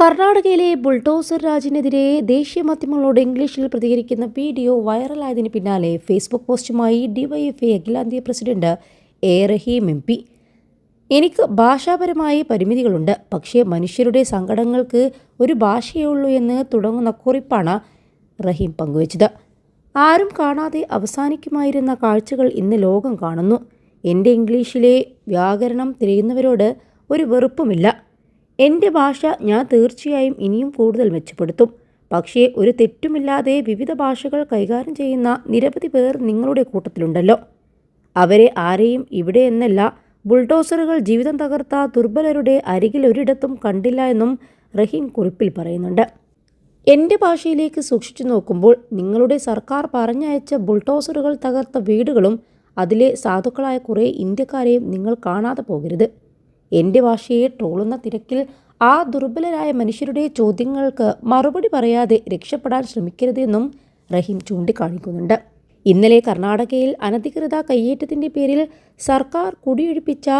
കർണാടകയിലെ ബുൾഡോസർ രാജിനെതിരെ ദേശീയ മാധ്യമങ്ങളോട് ഇംഗ്ലീഷിൽ പ്രതികരിക്കുന്ന വീഡിയോ വൈറലായതിന് പിന്നാലെ ഫേസ്ബുക്ക് പോസ്റ്റുമായി DYFI അഖിലാന്ത്യ president A. Rahim M. P. എനിക്ക് ഭാഷാപരമായ പരിമിതികളുണ്ട്. പക്ഷേ മനുഷ്യരുടെ സങ്കടങ്ങൾക്ക് ഒരു ഭാഷയേ ഉള്ളൂ എന്ന് തുടങ്ങുന്ന കുറിപ്പാണ് റഹീം പങ്കുവച്ചത്. ആരും കാണാതെ അവസാനിക്കുമായിരുന്ന കാഴ്ചകൾ ഇന്ന് ലോകം കാണുന്നു. എന്റെ ഇംഗ്ലീഷിലെ വ്യാകരണം തിരയുന്നവരോട് ഒരു വെറുപ്പുമില്ല. എന്റെ ഭാഷ ഞാൻ തീർച്ചയായും ഇനിയും കൂടുതൽ മെച്ചപ്പെടുത്തും. പക്ഷേ ഒരു തെറ്റുമില്ലാതെ വിവിധ ഭാഷകൾ കൈകാര്യം ചെയ്യുന്ന നിരവധി പേർ നിങ്ങളുടെ കൂട്ടത്തിലുണ്ടല്ലോ. അവരെ ആരെയും ഇവിടെ എന്നല്ല ബുൾഡോസറുകൾ ജീവിതം തകർത്ത ദുർബലരുടെ അരികിൽ ഒരിടത്തും കണ്ടില്ല എന്നും റഹീം കുറിപ്പിൽ പറയുന്നുണ്ട്. എന്റെ ഭാഷയിലേക്ക് സൂക്ഷിച്ചു നോക്കുമ്പോൾ നിങ്ങളുടെ സർക്കാർ പറഞ്ഞയച്ച ബുൾഡോസറുകൾ തകർത്ത വീടുകളും അതിലെ സാധുക്കളായ കുറേ ഇന്ത്യക്കാരെയും നിങ്ങൾ കാണാതെ പോകരുത്. എന്റെ ഭാഷയെ ട്രോളുന്ന തിരക്കിൽ ആ ദുർബലരായ മനുഷ്യരുടെ ചോദ്യങ്ങൾക്ക് മറുപടി പറയാതെ രക്ഷപ്പെടാൻ ശ്രമിക്കരുതെന്നും റഹീം ചൂണ്ടിക്കാണിക്കുന്നുണ്ട്. ഇന്നലെ കർണാടകയിൽ അനധികൃത കയ്യേറ്റത്തിന്റെ പേരിൽ സർക്കാർ കുടിയൊഴിപ്പിച്ച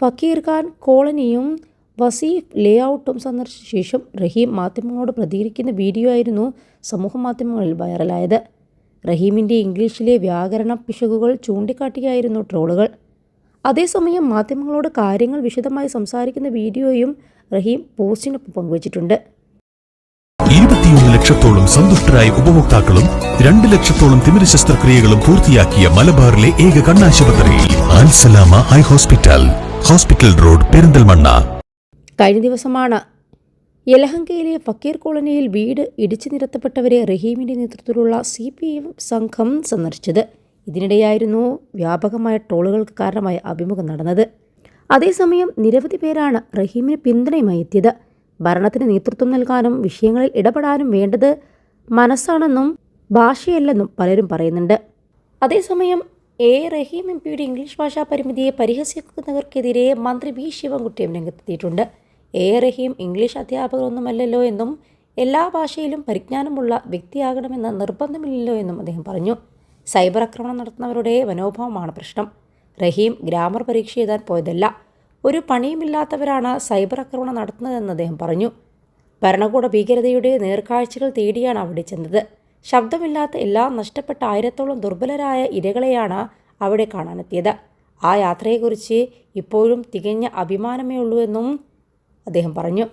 ഫക്കീർ ഖാൻ കോളനിയും വസീഫ് ലേ ഔട്ടും സന്ദർശിച്ച ശേഷം റഹീം മാധ്യമങ്ങളോട് പ്രതികരിക്കുന്ന വീഡിയോ ആയിരുന്നു സമൂഹ മാധ്യമങ്ങളിൽ വൈറലായത്. റഹീമിന്റെ ഇംഗ്ലീഷിലെ വ്യാകരണ പിശകുകൾ ചൂണ്ടിക്കാട്ടിയായിരുന്നു ട്രോളുകൾ. അതേസമയം മാധ്യമങ്ങളോട് കാര്യങ്ങൾ വിശദമായി സംസാരിക്കുന്ന വീഡിയോയും റഹീം പോസ്റ്റിനൊപ്പം പങ്കുവച്ചിട്ടുണ്ട്. ഇരുപത്തിയൊന്ന് ലക്ഷത്തോളം സന്തുഷ്ടരായ ഉപഭോക്താക്കളും രണ്ട് ലക്ഷത്തോളം തിമിര ശസ്ത്രക്രിയകളും പൂർത്തിയാക്കിയ മലബാറിലെ ഏക കണ്ണാശുപത്രി Alsalama eye hospital hospital road Perinthalmanna. കഴിഞ്ഞ ദിവസമാണ് യലഹങ്കയിലെ ഫക്കീർ കോളനിയിൽ വീട് ഇടിച്ചു നിരത്തപ്പെട്ടവരെ റഹീമിന്റെ നേതൃത്വത്തിലുള്ള സി പി എം സംഘം സന്ദർശിച്ചത്. ഇതിനിടെയായിരുന്നു വ്യാപകമായ ട്രോളുകൾക്ക് കാരണമായ അഭിമുഖം നടന്നത്. അതേസമയം നിരവധി പേരാണ് റഹീമിന് പിന്തുണയുമായി എത്തിയത്. ഭരണത്തിന് നേതൃത്വം നൽകാനും വിഷയങ്ങളിൽ ഇടപെടാനും വേണ്ടത് മനസ്സാണെന്നും ഭാഷയല്ലെന്നും പലരും പറയുന്നുണ്ട്. അതേസമയം എ. റഹീം എം. പിയുടെ ഇംഗ്ലീഷ് ഭാഷാ പരിമിതിയെ പരിഹസിക്കുന്നവർക്കെതിരെ മന്ത്രി വി. ശിവൻകുട്ടിയും രംഗത്തെത്തിയിട്ടുണ്ട്. എ. റഹീം ഇംഗ്ലീഷ് അധ്യാപകരൊന്നുമല്ലല്ലോ എന്നും എല്ലാ ഭാഷയിലും പരിജ്ഞാനമുള്ള വ്യക്തിയാകണമെന്ന് നിർബന്ധമില്ലല്ലോ എന്നും അദ്ദേഹം പറഞ്ഞു. സൈബർ ആക്രമണം നടത്തുന്നവരുടെ മനോഭാവമാണ് പ്രശ്നം. റഹീം ഗ്രാമർ പരീക്ഷ എഴുതാൻ പോയതല്ല. ഒരു പണിയുമില്ലാത്തവരാണ് സൈബർ ആക്രമണം നടത്തുന്നതെന്ന് അദ്ദേഹം പറഞ്ഞു. ഭരണകൂട ഭീകരതയുടെ നേർക്കാഴ്ചകൾ തേടിയാണ് അവിടെ ചെന്നത്. ശബ്ദമില്ലാത്ത എല്ലാ നഷ്ടപ്പെട്ട ആയിരത്തോളം ദുർബലരായ ഇരകളെയാണ് അവിടെ കാണാനെത്തിയത്. ആ യാത്രയെക്കുറിച്ച് ഇപ്പോഴും തികഞ്ഞ അഭിമാനമേ ഉള്ളൂ എന്നും അദ്ദേഹം പറഞ്ഞു.